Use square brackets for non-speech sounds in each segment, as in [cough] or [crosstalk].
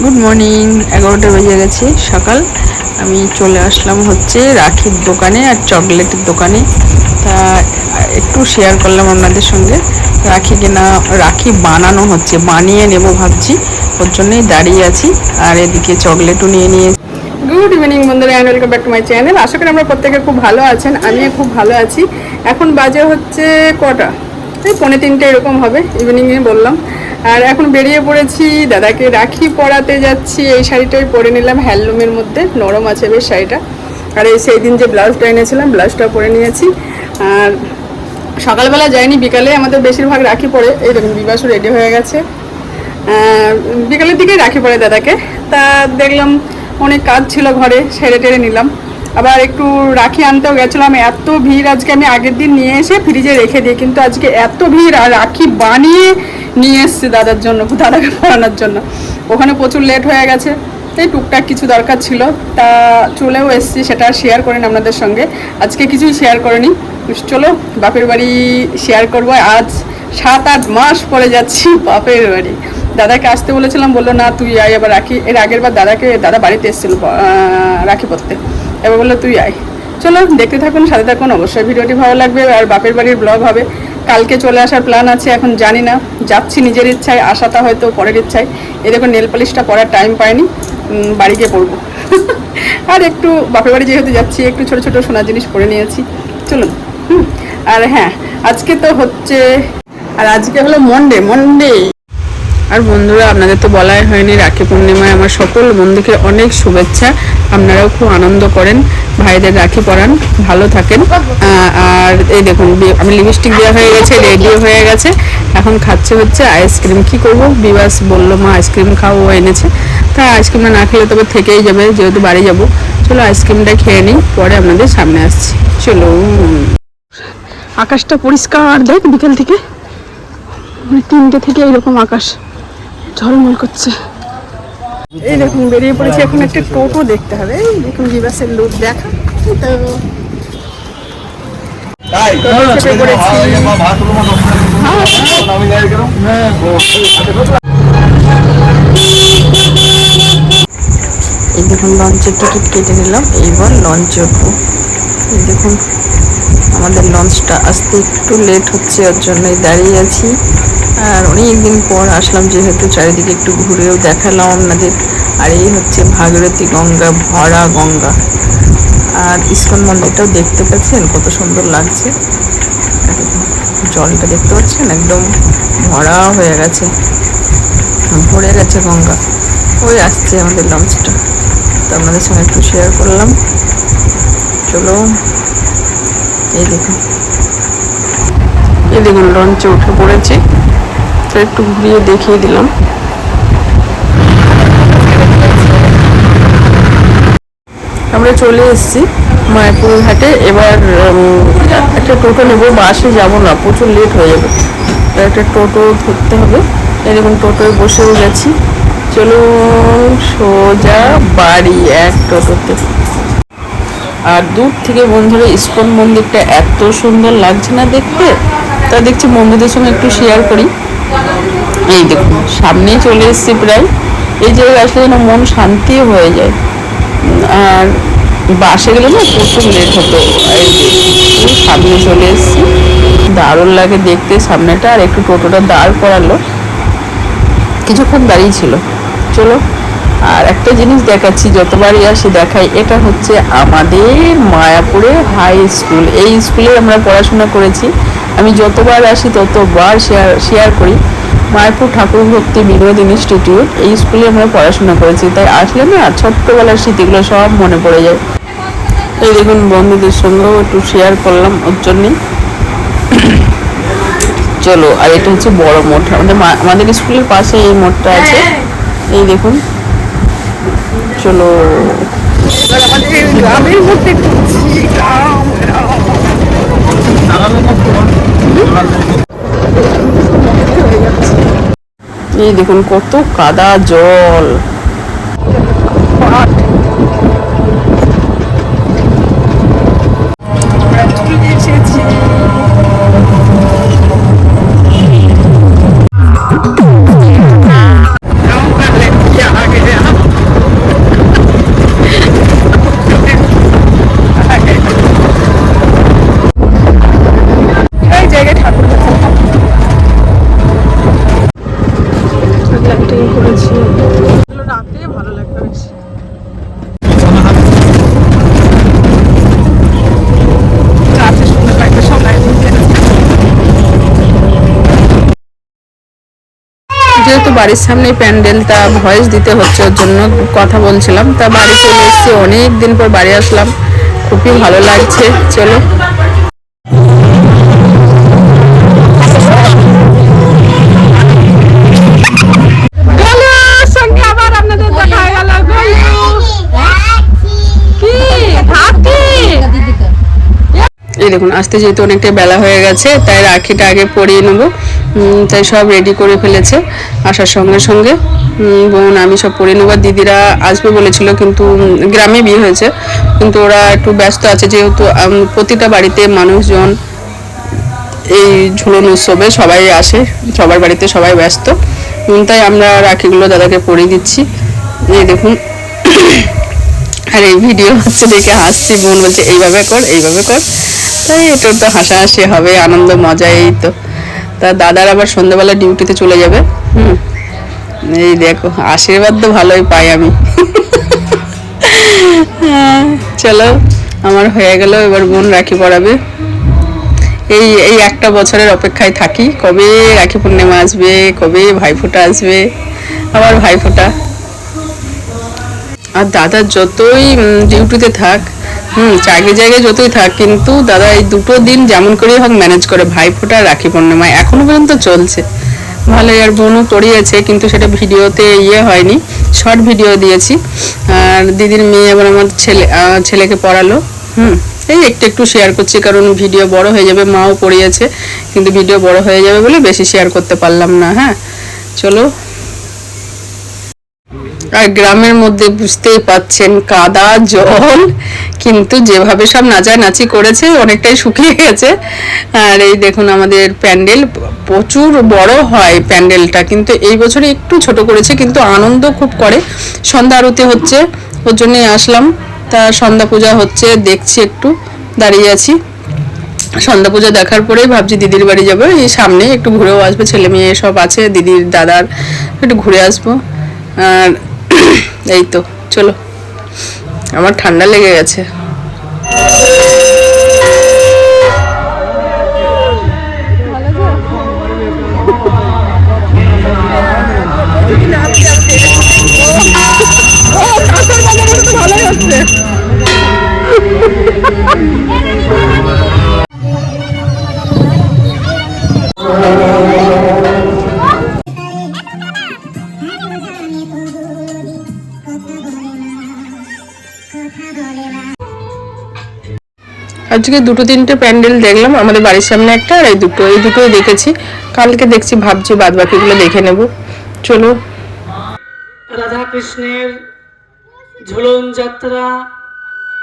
Good morning এগারোটা বেজে গেছে, সকাল। আমি চলে আসলাম হচ্ছে রাখির দোকানে আর চকলেটের দোকানে। তা, একটু শেয়ার করলাম আপনাদের সঙ্গে। রাখি কেনা রাখি বানানো হচ্ছে, বানিয়ে নেব ভাবছি। ওর জন্যই দাঁড়িয়ে আছি, আর এদিকে চকলেটও নিয়ে নিয়ে গুড ইভিনিং বন্ধুরা and welcome back to my channel আশা করি আমরা প্রত্যেকে খুব ভালো আছেন, আমিও খুব ভালো আছি। এখন বাজে হচ্ছে কটা? এই পৌনে তিনটে এরকম হবে ইভিনিংয়ে বললাম। আর এখন বেরিয়ে পড়েছি, দাদাকে রাখি পরাতে যাচ্ছি। এই শাড়িটাই পরে নিলাম, হ্যান্ডলুমের মধ্যে, নরম আছে বেশ শাড়িটা। আর এই সেই দিন যে ব্লাউজটা এনেছিলাম ব্লাউজটা পরে নিয়েছি। আর সকালবেলা যাইনি, বিকালে আমাদের বেশিরভাগ রাখি পরে। এই দেখুন বিবাসও রেডি হয়ে গেছে। বিকালের দিকে রাখি পরে দাদাকে। তা দেখলাম, অনেক কাজ ছিল ঘরে, সেরে টেরে নিলাম। আবার একটু রাখি আনতেও গেছিলাম, এত ভিড় আজকে আমি আগের দিন নিয়ে এসে ফ্রিজে রেখে দিই, কিন্তু আজকে এত ভিড়, আর রাখি বানিয়ে নিয়ে এসছি দাদার জন্য, দাদাকে পড়ানোর জন্য। ওখানে প্রচুর লেট হয়ে গেছে এই টুকটাক কিছু দরকার ছিল, তা চলেও এসছি, সেটা শেয়ার করেন আপনাদের সঙ্গে। আজকে কিছুই শেয়ার করিনি চলো, বাপের বাড়ি শেয়ার করব, আজ সাত আট মাস পরে যাচ্ছি বাপের বাড়ি। দাদাকে আসতে বলেছিলাম, বলল, না, তুই আয়, এবার রাখি, এর আগের বার দাদাকে, দাদা বাড়িতে এসেছিল রাখি পড়তে। এবার বলল, তুই আয়। চলো, দেখতে থাকুন, সাথে থাকুন, অবশ্যই ভিডিওটি ভালো লাগবে, আর বাপের বাড়ির ব্লগ হবে। কালকে চলে আসার প্ল্যান আছে, এখন জানি না। যাচ্ছি নিজের ইচ্ছায় আসাটা হয়তো পরের ইচ্ছায়। এই দেখুন নেল পালিশটা পরার টাইম পাইনি। বাড়ি গিয়ে পরবো। [laughs] আর একটু, বাপের বাড়ি যেহেতু যাচ্ছি, একটু ছোট ছোট সোনার জিনিস পরে নিয়েছি। চলুন, হুম। আর হ্যাঁ আজকে তো হচ্ছে, আর আজকে হলো মন্ডে মন্ডে আর বন্ধুরা, আপনাদের তো বলাই হয়নি, রাখি পূর্ণিমায় আমার সকল বন্ধুকে অনেক শুভেচ্ছা। আপনারাও খুব আনন্দ করেন। ভাইদের রাখি পরান। ভালো থাকেন। আর এই দেখুন আমি লিপস্টিক দেওয়া হয়ে গেছে রেডিও হয়ে গেছে। এখন খাচ্ছে হচ্ছে আইসক্রিম কি করব? বিবাস বলল, মা আইসক্রিম খাও এনেছে। তা আইসক্রিমটা না খেলে তবে থেকেই যাবে, যেহেতু বাড়ি যাব। চলো আইসক্রিমটা খেয়ে নিই, পরে আপনাদের সামনে আসছি। চলো। আকাশটা পরিষ্কার দেখ বিকেল থেকে। মানে তিনটে থেকে এরকম আকাশ। ঝলমল করছে। এই দেখুন বেরিয়ে পড়েছি এখন একটা টোটো দেখতে হবে। এই দেখুন বিবাসের লোক দেখা। এই তো দেখুন লঞ্চের টিকিট কেটে নিলাম। এইবার লঞ্চে উঠবো। এই দেখুন আমাদের লঞ্চটা আসতে একটু লেট হচ্ছে ওর জন্যই দাঁড়িয়ে আছি। আর অনেক দিন পর আসলাম যেহেতু চারিদিকে একটু ঘুরেও দেখালাম আপনাদের। আর এই হচ্ছে ভাগীরথী গঙ্গা, ভরা গঙ্গা। আর ইস্কন মন্দিরটাও দেখতে পাচ্ছেন, কত সুন্দর লাগছে। জলটা দেখতে পাচ্ছেন, একদম ভরা হয়ে গেছে। ভরে গেছে গঙ্গা। ওই আসছে আমাদের লঞ্চটা। তো আপনাদের সঙ্গে একটু শেয়ার করলাম। চলো এই দেখুন। এই দেখুন, লঞ্চে উঠে পড়েছি। তো একটু ঘুরিয়ে দেখিয়ে দিলাম। আমরা চলে এসেছি মায়াপুর ঘাটে এবার একটা টোটো নেব, বাসে যাব না, প্রচুর লেট হয়ে যাবে। একটা টোটো ধরতে হবে। দেখুন টোটোয় বসেও গেছি। চলো সোজা বাড়ি এক টোটোতে। আর দূর থেকে বন্ধুরা, ইস্কন মন্দিরটা এত সুন্দর লাগছে না দেখতে? তা দেখছি বন্ধুদের সঙ্গে একটু শেয়ার করি। এই দেখুন, সামনেই চলে এসেছি প্রায়। এই আসলে যেন মন শান্তি হয়ে যায়। আর বাসে গেলে না প্রচুর লেট হতো। সামনে চলে দারুণ লাগে দেখতে সামনেটা, আর একটু টোটোটা দাঁড় করালো। কিছুক্ষণ দাঁড়িয়ে ছিল। চলো, আর একটা জিনিস দেখাচ্ছি, যতবারই আসি দেখাই, এটা হচ্ছে আমাদের মায়াপুরে হাই স্কুল এই স্কুলে আমরা পড়াশোনা করেছি। আমি যতবার আসি, ততবার শেয়ার শেয়ার করি। মায়াপুর ঠাকুর ভক্তি বিনোদ ইনস্টিটিউট এই স্কুলে আমরা পড়াশোনা করেছি। তাই আসলে না ছোট্টবেলার স্মৃতিগুলো সব মনে পড়ে যায়। এই দেখুন বন্ধুদের সঙ্গেও একটু শেয়ার করলাম ওর জন্যই। চলো আর এটা হচ্ছে বড় মোট আমাদের মা- আমাদের স্কুলের পাশে এই মোটটা আছে। এই দেখুন। চলো। আমাদের গ্রামের মধ্যে ঢুকছি, গ্রাম, গ্রাম। এই দেখুন কত কাদা জল। বাড়ির সামনে প্যান্ডেল, তা ভয়েস দিতে হচ্ছে ওর জন্য, কথা বলছিলাম। তা বাড়ি চলে এসেছি, অনেক দিন পর বাড়ি আসলাম। খুবই ভালো লাগছে, চলো। এই দেখুন, আসতে যেহেতু অনেকটা বেলা হয়ে গেছে, তাই রাখিটা আগে পরিয়ে নেব। তাই সব রেডি করে ফেলেছে। আসার সঙ্গে সঙ্গে বোন, আমি সব পরিয়ে নেব। দিদিরা আসবে বলেছিল, কিন্তু গ্রামে বিয়ে হয়েছে, কিন্তু ওরা একটু ব্যস্ত আছে, যেহেতু প্রতিটা বাড়িতে মানুষজন এই ঝুলন উৎসবে সবাই আসে, সবার বাড়িতে সবাই ব্যস্ত। তাই আমরা রাখিগুলো দাদাকে পরিয়ে দিচ্ছি। এই দেখুন, আর এই ভিডিও হচ্ছে দেখে হাসছি, বোন বলছে, এইভাবে কর এইভাবে কর। তাই একটু তো হাসাহাসি হবে আনন্দ মজা এই তো। তা দাদার আবার সন্ধ্যাবেলা ডিউটিতে চলে যাবে। হুম। এই দেখো আশীর্বাদ তো ভালোই পাই আমি। হ্যাঁ, চলো আমার হয়ে গেল এবার বোন রাখি পড়াবে। এই এই একটা বছরের অপেক্ষায় থাকি কবে রাখি পূর্ণিমা আসবে কবে ভাইফোঁটা আসবে আবার ভাইফোঁটা। আর দাদা যতই ডিউটিতে থাক হুম চাকরি জায়গায় যতই থাক, কিন্তু দাদা, এই দুটো দিন যেমন করেই হোক ম্যানেজ করে ভাইফোঁটা রাখি পূর্ণিমা, এখনও পর্যন্ত চলছে। ভালোই আর বোনও পড়িয়েছে কিন্তু সেটা ভিডিওতে ইয়ে হয়নি শর্ট ভিডিও দিয়েছি। আর দিদির মেয়ে আবার আমার ছেলে ছেলেকে পড়ালো। হুম, এই একটু একটু শেয়ার করছি, কারণ ভিডিও বড় হয়ে যাবে, মাও পড়িয়েছে, কিন্তু ভিডিও বড় হয়ে যাবে বলে বেশি শেয়ার করতে পারলাম না হ্যাঁ। চলো আর গ্রামের মধ্যে বুঝতেই পাচ্ছেন কাদা, জল, কিন্তু যেভাবে সব নাচানাচি করেছে, অনেকটাই শুকিয়ে গেছে। আর এই দেখুন আমাদের প্যান্ডেল, প্রচুর বড় হয় প্যান্ডেলটা, কিন্তু এই বছরে একটু ছোট করেছে, কিন্তু আনন্দ খুব করে। সন্ধ্যা আরতি হচ্ছে, ওর জন্যই আসলাম। তা সন্ধ্যা পূজা হচ্ছে, দেখছি একটু, দাঁড়িয়ে আছি। সন্ধ্যা পূজা দেখার পরেই ভাবছি দিদির বাড়ি যাব, এই সামনে একটু ঘুরেও আসব, ছেলে মেয়ে সব আছে, দিদির দাদার, একটু ঘুরে আসব। আর এই তো চলো। আমার ঠান্ডা লেগে গেছে। আজকে দুটো তিনটে প্যান্ডেল দেখলাম আমাদের বাড়ির সামনে একটা আর এই দুটো এই দুটোই দেখেছি কালকে দেখছি ভাবছি বাদ বাকিগুলো দেখে নেব চলো রাধা কৃষ্ণের ঝুলন যাত্রা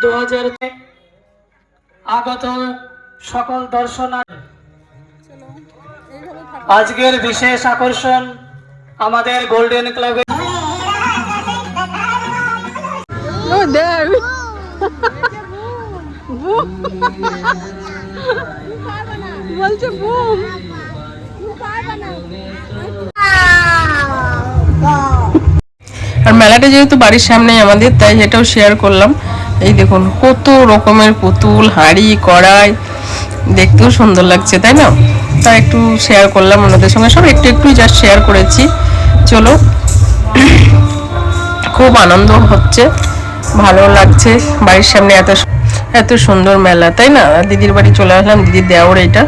দু হাজার আগত সকল দর্শনার্থী আজকের বিশেষ আকর্ষণ আমাদের গোল্ডেন ক্লাবে ও বলছে বুম। আর মেলাটা যেহেতু বাড়ির সামনেই আমাদের, তাই এটাও শেয়ার করলাম। এই দেখুন, কত রকমের পুতুল, হাঁড়ি, কড়াই। দেখতেও সুন্দর লাগছে, তাই না? তা একটু শেয়ার করলাম ওনাদের সঙ্গে। সব একটু একটু জাস্ট শেয়ার করেছি। চলো, খুব আনন্দ হচ্ছে, ভালো লাগছে বাড়ির সামনে এত এত সুন্দর মেলা, তাই না? দিদির বাড়ি চলে আসলাম, দিদির দেওয়ার এটা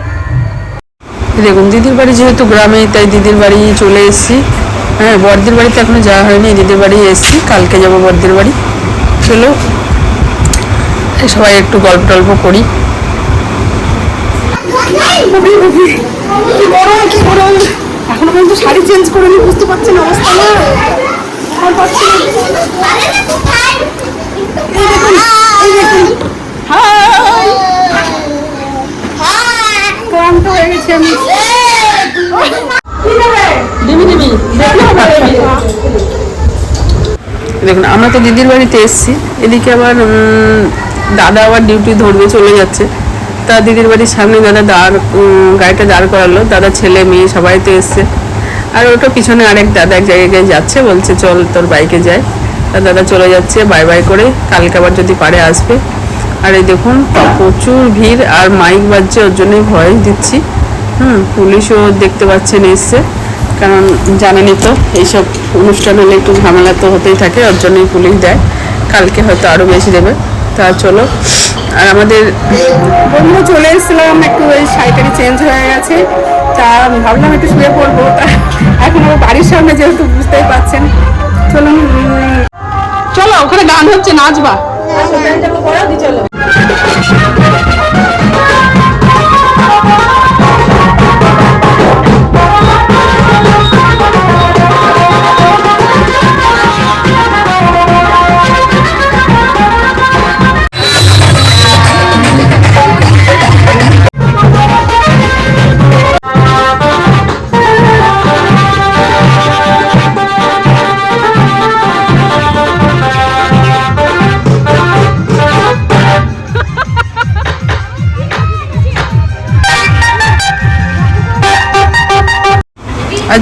দেখুন, দিদির বাড়ি যেহেতু গ্রামে তাই দিদির বাড়ি চলে এসেছি। হ্যাঁ বর্দির বাড়িতে এখনও যাওয়া হয়নি, দিদির বাড়ি এসেছি, কালকে যাব বর্দির বাড়ি। চলো, সবাই একটু গল্প টল্প করি। পর্যন্ত শাড়ি চেঞ্জ করে নি বুঝতে পারছেন অবস্থা হাই হয়ে আমি দেখুন, আমরা তো দিদির বাড়িতে এসেছি। এদিকে আবার দাদা আবার ডিউটি ধরবে, চলে যাচ্ছে। তা দিদির বাড়ির সামনে দাদা দাঁড় গাড়িটা দাঁড় করালো। দাদা ছেলে, মেয়ে, সবাই তো এসছে। আর ওটা পিছনে আরেক দাদা এক জায়গায় যাচ্ছে, বলছে, চল তোর বাইকে যায় তা দাদা চলে যাচ্ছে বাই বাই করে। কালকে আবার যদি পারে, আসবে। আর এই দেখুন, প্রচুর ভিড় আর মাইক বাজছে, ওর জন্যই ভয়েস দিচ্ছি। হুম, পুলিশও দেখতে পাচ্ছেন এসছে, কারণ জানেনই তো, এইসব অনুষ্ঠান হলে একটু ঝামেলা তো হতেই থাকে, ওর জন্যই পুলিশ দেয়। কালকে হয়তো আরও বেশি দেবে। তা চলো, আর আমাদের বন্ধুরা চলে এসেছিলাম, একটু ওই শাড়িটারি চেঞ্জ হয়ে গেছে। তা ভাবলাম একটু শুয়ে পড়ব। তা এখন আমার বাড়ির সামনে যেহেতু বুঝতেই পারছেন চলুন চলো, ওখানে গান হচ্ছে, নাচবা। চলো।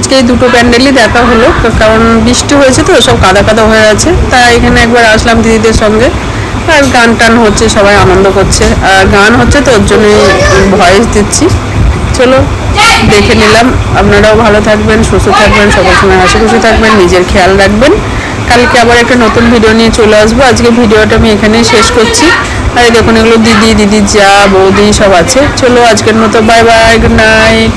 আজকে এই দুটো প্যান্ডেলই দেখা হলো কারণ বৃষ্টি হয়েছে তো, সব কাদা কাদা হয়ে আছে। তাই এখানে একবার আসলাম দিদিদের সঙ্গে, আর গান টান হচ্ছে, সবাই আনন্দ করছে। আর গান হচ্ছে তো, ওর জন্যই ভয়েস দিচ্ছি। চলো, দেখে নিলাম। আপনারাও ভালো থাকবেন, সুস্থ থাকবেন, সবার সময় হাসি খুশি থাকবেন, নিজের খেয়াল রাখবেন। কালকে আবার একটা নতুন ভিডিও নিয়ে চলে আসব। আজকে ভিডিওটা আমি এখানেই শেষ করছি। আর দেখুন, এগুলো দিদি দিদি, যা, বৌদি, সব আছে। চলো, আজকের মতো বাই বাই গুড নাইট